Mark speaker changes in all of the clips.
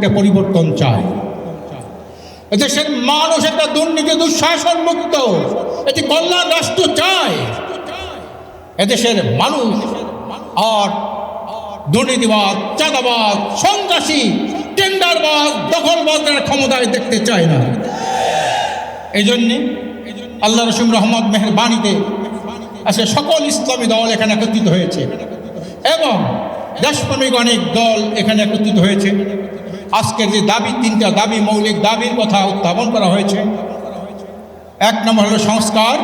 Speaker 1: একটা পরিবর্তন চায় দেশের মানুষ একটা দুর্নীতি, দুঃশাসন মুক্ত। এটি কল্যাণ রাষ্ট্র চায় এদেশের মানুষ আর দুর্নীতিবাদ, চাঁদাবাদ, সন্ত্রাসী টেন্ডারবাদ দখলবাদের ক্ষমতায় দেখতে চায় না। এই জন্যে আল্লাহ রসুম রহমদ মেহরবানিতে আজকে সকল ইসলামী দল এখানে একত্রিত হয়েছে। এবং দেশপ্রেমিক অনেক দল এখানে একত্রিত হয়েছে। আজকের যে দাবি, তিনটা দাবি মৌলিক দাবির কথা উত্থাপন করা হয়েছে। এক নম্বর হলো সংস্কার।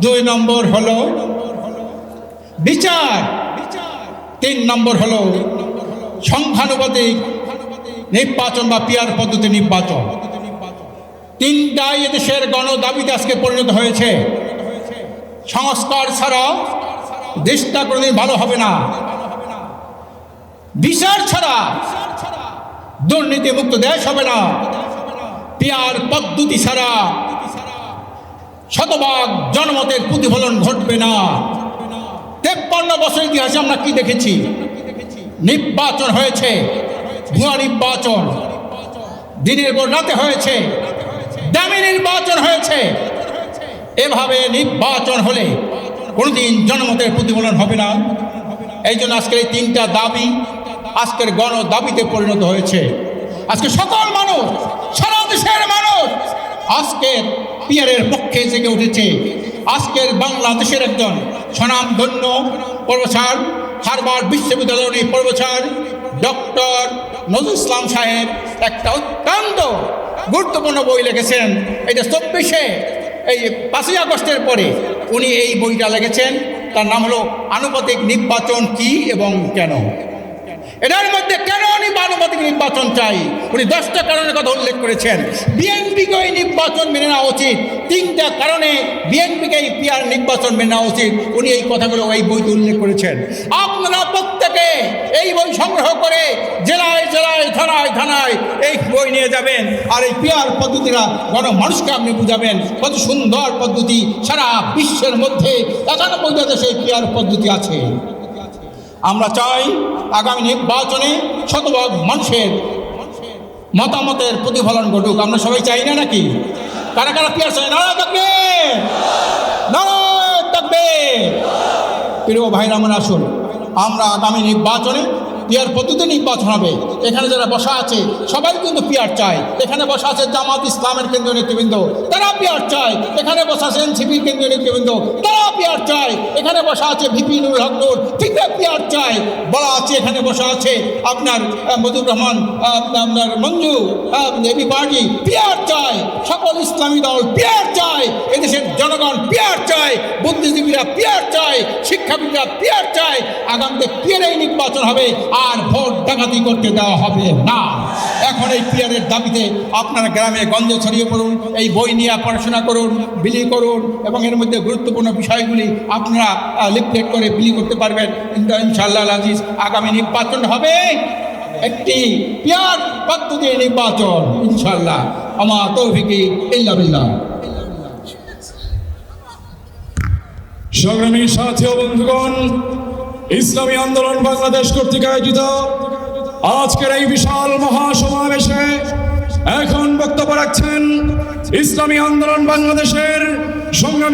Speaker 1: দুই নম্বর হলো বিচার। তিন নম্বর হলো সংখ্যানুপাতিক নির্বাচন বা পিয়ার পদ্ধতি নির্বাচন। তিনটাই গণ দাবিতে আজকে পরিণত হয়েছে। সংস্কার ছাড়া দেশটা কোনোদিন ভালো হবে না। বিচার ছাড়া দুর্নীতি মুক্ত দেশ হবে না। পিয়ার পদ্ধতি ছাড়া শতভাগ জনমতের প্রতিফলন ঘটবে না। তেপ্পান্ন বছর ইতিহাসে আমরা কি দেখেছি? নির্বাচন হয়েছে, ভুয়া নির্বাচন। দিনের পর রাতে হয়েছে, দামি নির্বাচন হয়েছে। এভাবে নির্বাচন হলে কোনোদিন জনমতের প্রতিফলন হবে না। এই জন্য আজকের এই তিনটা দাবি আজকের গণ দাবিতে পরিণত হয়েছে। আজকে সকল মানুষ, সারা দেশের মানুষ আজকের পিয়ারের পক্ষে জেগে উঠেছে। আজকের বাংলাদেশের একজন স্বনামধন্য প্রফেসর হারবার বিশ্ববিদ্যালয়ের প্রফেসর, ডক্টর নজরুল ইসলাম সাহেব একটা অত্যন্ত গুরুত্বপূর্ণ বই লিখেছেন। এটা চব্বিশে এই পাঁচই আগস্টের পরে উনি এই বইটা লিখেছেন। তার নাম হলো আনুপাতিক নির্বাচন কি এবং কেন? এটার মধ্যে কেন উনি আনুপাতিক নির্বাচন চাই? উনি দশটা কারণের কথা উল্লেখ করেছেন। বিএনপিকে এই নির্বাচন মেনে নেওয়া উচিত। তিনটা কারণে বিএনপিকে এই পিয়ার নির্বাচন মেনে নেওয়া উচিত। উনি এই কথাগুলো এই বইতে উল্লেখ করেছেন। আপনারা প্রত্যেকে এই বই সংগ্রহ করে জেলায় জেলায়, থানায় থানায় এই বই নিয়ে যাবেন। আর এই পিয়ার পদ্ধতিরা মানুষকে আপনি বুঝাবেন। কত সুন্দর পদ্ধতি সারা বিশ্বের মধ্যে। একানব্বই দেশে এই পিয়ার পদ্ধতি আছে। আমরা চাই আগামী নির্বাচনে শতভাগ মানুষের মতামতের প্রতিফলন ঘটুক। আমরা সবাই চাই না নাকি? কারা কারা পিয়ার চাই নারায় থাকবে! নারায় থাকবে! প্রিয় ভাইরা আসুন আমরা আগামী নির্বাচনে পিয়ার পদ্ধতি নির্বাচন হবে। এখানে যারা বসা আছে সবাই কিন্তু পিয়ার চায়। এখানে বসা আছে জামাত ইসলামের কেন্দ্রীয় নেতৃবৃন্দ। তারা পিয়ার চায়। এখানে বসা আছেন সিপির কেন্দ্রীয় নেতৃবৃন্দ। তারা পিয়ার চায়। এখানে বসা আছে ভিপি নুর হক নূর। ঠিক পিয়ার চায়। বলা আছে এখানে বসা আছে আপনার আহ, মজিবুর রহমান আপনার মঞ্জু এবি পার্টি। পিয়ার চায়। সকল ইসলামী দল পিয়ার চায়। এদেশের জনগণ পিয়ার চায়। বুদ্ধিজীবীরা পিয়ার চায়। শিক্ষাবিদরা পিয়ার চায়। আগামীতে পিয়ারেই নির্বাচন হবে। আর ভোট ডাকাতি করতে দেওয়া হবে না। এখন এই পিয়ারের দাবিতে আপনারা গ্রামে গঞ্জে ছড়িয়ে পড়ুন, এই বই নিয়ে পড়াশোনা করুন, বিলি করুন এবং এর মধ্যে গুরুত্বপূর্ণ বিষয়গুলি আপনারা লিফলেট করে বিলি করতে পারবেন। কিন্তু ইনশাআল্লাহ আজিজ, আগামী নির্বাচন হবে একটি পিয়ার পদ্ধতি নির্বাচন ইনশাল্লাহ আমার তৌফিকি ইল্লা বিল্লাহ।
Speaker 2: সংগ্রামী সাথী বন্ধুগণ ইসলামী আন্দোলন বাংলাদেশ কর্তৃক আয়োজিত। আজকের এই বিশাল মহাসমাবেশে এখন বক্তব্য রাখছেন ইসলামী আন্দোলন বাংলাদেশের সংগ্রামী